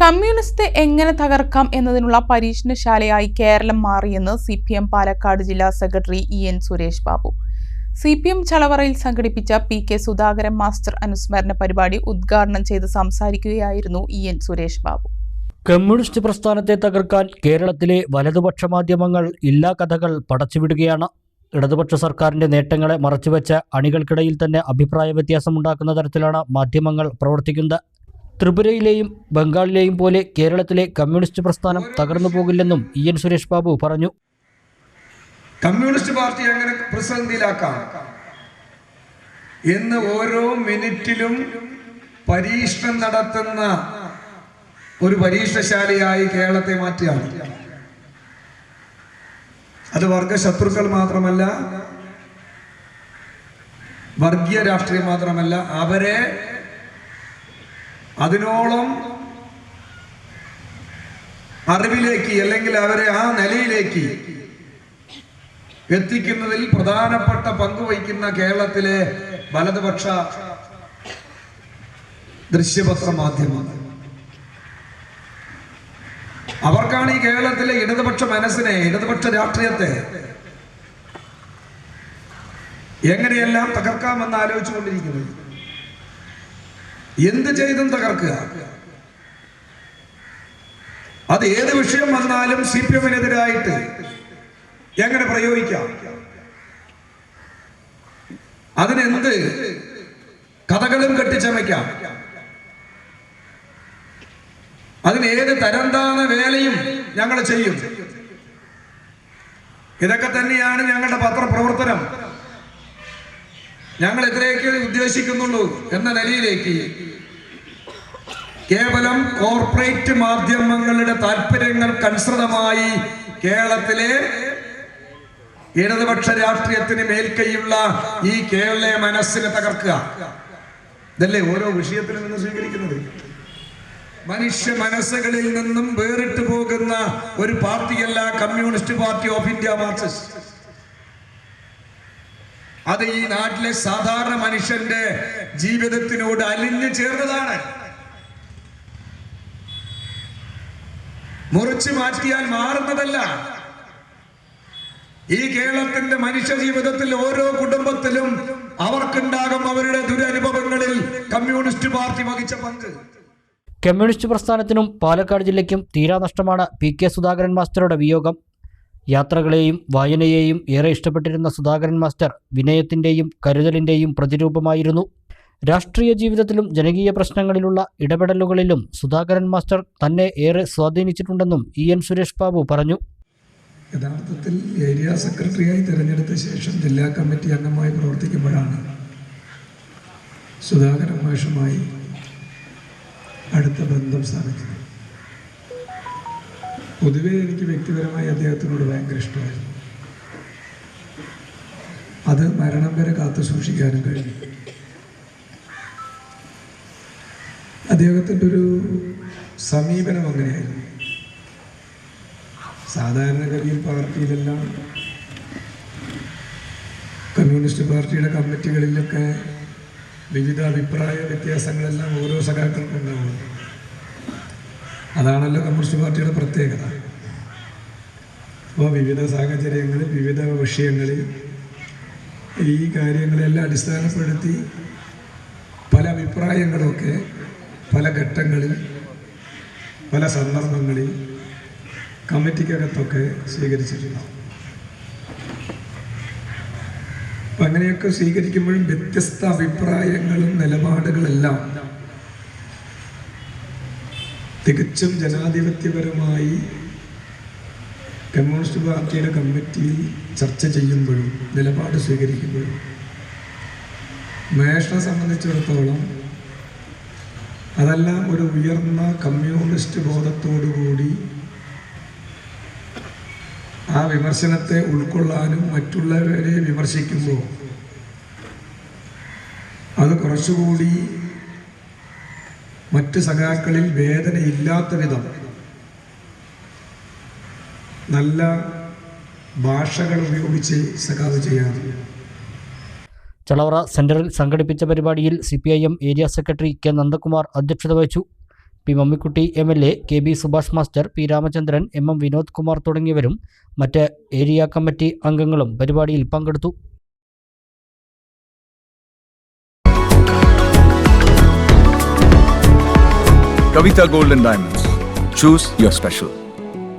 Communist എങ്ങനെ തകർക്കാം എന്നതിനുള്ള പരീക്ഷണശാലയായി കേരളം മാറിയെന്ന് സി പി എം പാലക്കാട് ജില്ലാ secretary E N Suresh Babu. C P M ചളവറയിൽ സംഘടിപ്പിച്ച പി കെ സുധാകരൻ മാസ്റ്റർ അനുസ്മരണ പരിപാടി ഉദ്ഘാടനം ചെയ്ത് സംസാരിക്കുകയായിരുന്നു E N Suresh Babu. Communist പ്രസ്ഥാനത്തെ തകർക്കാൻ കേരളത്തിലെ വലതുപക്ഷ മാധ്യമങ്ങൾ ഇല്ലാ കഥകൾ പടച്ചുവിടുകയാണ്. ഇടതുപക്ഷ സർക്കാരിന്റെ നേട്ടങ്ങളെ മറച്ചുവെച്ച അണികൾക്കിടയിൽ തന്നെ അഭിപ്രായ വ്യത്യാസമുണ്ടാക്കുന്ന തരത്തിലാണ് മാധ്യമങ്ങൾ പ്രവർത്തിക്കുന്നത്. ത്രിപുരയിലെയും ബംഗാളിലെയും പോലെ കേരളത്തിലെ കമ്മ്യൂണിസ്റ്റ് പ്രസ്ഥാനം തകർന്നു പോകില്ലെന്നും ഇ എൻ സുരേഷ് ബാബു പറഞ്ഞു. കമ്മ്യൂണിസ്റ്റ് പാർട്ടി എങ്ങനെ പ്രതിസന്ധിയിലാക്കാം? എന്ന് ഓരോ മിനിറ്റിലും പരീക്ഷണം നടത്തുന്ന ഒരു പരീക്ഷണശാലയായി കേരളത്തെ മാറ്റുകയാണ്. അത് വർഗശത്രുക്കൾ മാത്രമല്ല വർഗീയ രാഷ്ട്രീയം മാത്രമല്ല അവരെ അതിനോളം അറിവിലേക്ക് അല്ലെങ്കിൽ അവരെ ആ നിലയിലേക്ക് എത്തിക്കുന്നതിൽ പ്രധാനപ്പെട്ട പങ്ക് വഹിക്കുന്ന കേരളത്തിലെ വലതുപക്ഷ ദൃശ്യപത്ര മാധ്യമങ്ങൾ അവർക്കാണ് ഈ കേരളത്തിലെ ഇടതുപക്ഷ മനസ്സിനെ ഇടതുപക്ഷ രാഷ്ട്രീയത്തെ എങ്ങനെയെല്ലാം തകർക്കാമെന്ന് ആലോചിച്ചുകൊണ്ടിരിക്കുന്നത് എന്ത് ചെയ്തും തകർക്കുക. അത് ഏത് വിഷയം വന്നാലും സി പി എമ്മിനെതിരായിട്ട് എങ്ങനെ പ്രയോഗിക്കാം? അതിനെന്ത് കഥകളും കെട്ടിച്ചമയ്ക്കാം? അതിനേത് തരംതാന്ന വേലയും ഞങ്ങൾ ചെയ്യും? ഇതൊക്കെ തന്നെയാണ് ഞങ്ങളുടെ പത്രപ്രവർത്തനം. ഞങ്ങൾ ഇതിലേക്ക് ഉദ്ദേശിക്കുന്നുള്ളൂ എന്ന നിലയിലേക്ക് കേവലം കോർപ്പറേറ്റ് മാധ്യമങ്ങളുടെ താല്പര്യങ്ങൾക്കനുസൃതമായി കേരളത്തിലെ ഇടതുപക്ഷ രാഷ്ട്രീയത്തിന് മേൽക്കൈയുള്ള ഈ കേരള മനസ്സിനെ തകർക്കുക. ഇതല്ലേ ഓരോ വിഷയത്തിൽ നിന്ന് സ്വീകരിക്കുന്നത്? മനുഷ്യ മനസ്സുകളിൽ നിന്നും വേറിട്ട് പോകുന്ന ഒരു പാർട്ടിയല്ല communist party of India Marxist. അത് ഈ നാട്ടിലെ സാധാരണ മനുഷ്യന്റെ ജീവിതത്തിനോട് അലിഞ്ഞു ചേർന്നതാണ്. മുറിച്ചു മാറ്റിയാൽ മാറുന്നതല്ല. ഈ കേരളത്തിന്റെ മനുഷ്യ ജീവിതത്തിൽ ഓരോ കുടുംബത്തിലും അവർക്കുണ്ടാകും അവരുടെ ദുരനുഭവങ്ങളിൽ കമ്മ്യൂണിസ്റ്റ് പാർട്ടി വഹിച്ച പങ്ക്. കമ്മ്യൂണിസ്റ്റ് പ്രസ്ഥാനത്തിനും പാലക്കാട് ജില്ലയ്ക്കും തീരാനഷ്ടമാണ് പി കെ സുധാകരൻ മാസ്റ്ററുടെ വിയോഗം. യാത്രകളെയും വായനയെയും ഏറെ ഇഷ്ടപ്പെട്ടിരുന്ന സുധാകരൻ മാസ്റ്റർ വിനയത്തിന്റെയും കരുതലിന്റെയും പ്രതിരൂപമായിരുന്നു. രാഷ്ട്രീയ ജീവിതത്തിലും ജനകീയ പ്രശ്നങ്ങളിലുള്ള ഇടപെടലുകളിലും സുധാകരൻ മാസ്റ്റർ തന്നെ ഏറെ സ്വാധീനിച്ചിട്ടുണ്ടെന്നും ഇ എൻ സുരേഷ് ബാബു പറഞ്ഞു. യഥാർത്ഥത്തിൽ ഏരിയ സെക്രട്ടറിയായി തിരഞ്ഞെടുത്ത ശേഷം ജില്ലാ കമ്മിറ്റി അംഗമായി പ്രവർത്തിക്കുമ്പോഴാണ് സുധാകരൻ മാഷുമായി അടുത്ത ബന്ധം സ്ഥാപിച്ചത്. പൊതുവേ എനിക്ക് വ്യക്തിപരമായി അദ്ദേഹത്തിനോട് ഭയങ്കര ഇഷ്ടമായിരുന്നു. അത് മരണം വരെ കാത്തു സൂക്ഷിക്കാനും കഴിഞ്ഞു. അദ്ദേഹത്തിന്റെ ഒരു സമീപനം അങ്ങനെയായിരുന്നു. സാധാരണഗതിയിൽ പാർട്ടിയിലെല്ലാം കമ്മ്യൂണിസ്റ്റ് പാർട്ടിയുടെ കമ്മിറ്റികളിലൊക്കെ വിവിധ അഭിപ്രായ വ്യത്യാസങ്ങളെല്ലാം ഓരോ സഖാക്കൾക്കും അതാണല്ലോ കമ്മ്യൂണിസ്റ്റ് പാർട്ടിയുടെ പ്രത്യേകത. അപ്പോൾ വിവിധ സാഹചര്യങ്ങളിൽ വിവിധ വിഷയങ്ങളിൽ ഈ കാര്യങ്ങളെല്ലാം അടിസ്ഥാനപ്പെടുത്തി പല അഭിപ്രായങ്ങളൊക്കെ പല ഘട്ടങ്ങളിൽ പല സന്ദർഭങ്ങളിൽ കമ്മിറ്റിക്കകത്തൊക്കെ സ്വീകരിച്ചിട്ടുണ്ടാവും അപ്പം അങ്ങനെയൊക്കെ സ്വീകരിക്കുമ്പോഴും വ്യത്യസ്ത അഭിപ്രായങ്ങളും നിലപാടുകളെല്ലാം തികച്ചും ജനാധിപത്യപരമായി കമ്മ്യൂണിസ്റ്റ് പാർട്ടിയുടെ കമ്മിറ്റിയിൽ ചർച്ച ചെയ്യുമ്പോഴും നിലപാട് സ്വീകരിക്കുമ്പോഴും മേഷനെ സംബന്ധിച്ചിടത്തോളം അതെല്ലാം ഒരു ഉയർന്ന കമ്മ്യൂണിസ്റ്റ് ബോധത്തോടുകൂടി ആ വിമർശനത്തെ ഉൾക്കൊള്ളാനും മറ്റുള്ളവരെ വിമർശിക്കുമ്പോൾ അത് കുറച്ചുകൂടി മറ്റ് സഖാക്കളിൽ വേദനയില്ലാത്ത വിധം നല്ല ഭാഷകൾ ഉപയോഗിച്ച് സഖാവ് ചെയ്യാറുണ്ട്. ചളവറ സെന്ററിൽ സംഘടിപ്പിച്ച പരിപാടിയിൽ C P I M area secretary K Nandakumar അധ്യക്ഷത വഹിച്ചു. P Mammikutty M L A K B Subhash master P Ramachandran M M Vinod Kumar തുടങ്ങിയവരും മറ്റ് ഏരിയ കമ്മിറ്റി അംഗങ്ങളും പരിപാടിയിൽ പങ്കെടുത്തു. Kavitha golden diamonds choose your special.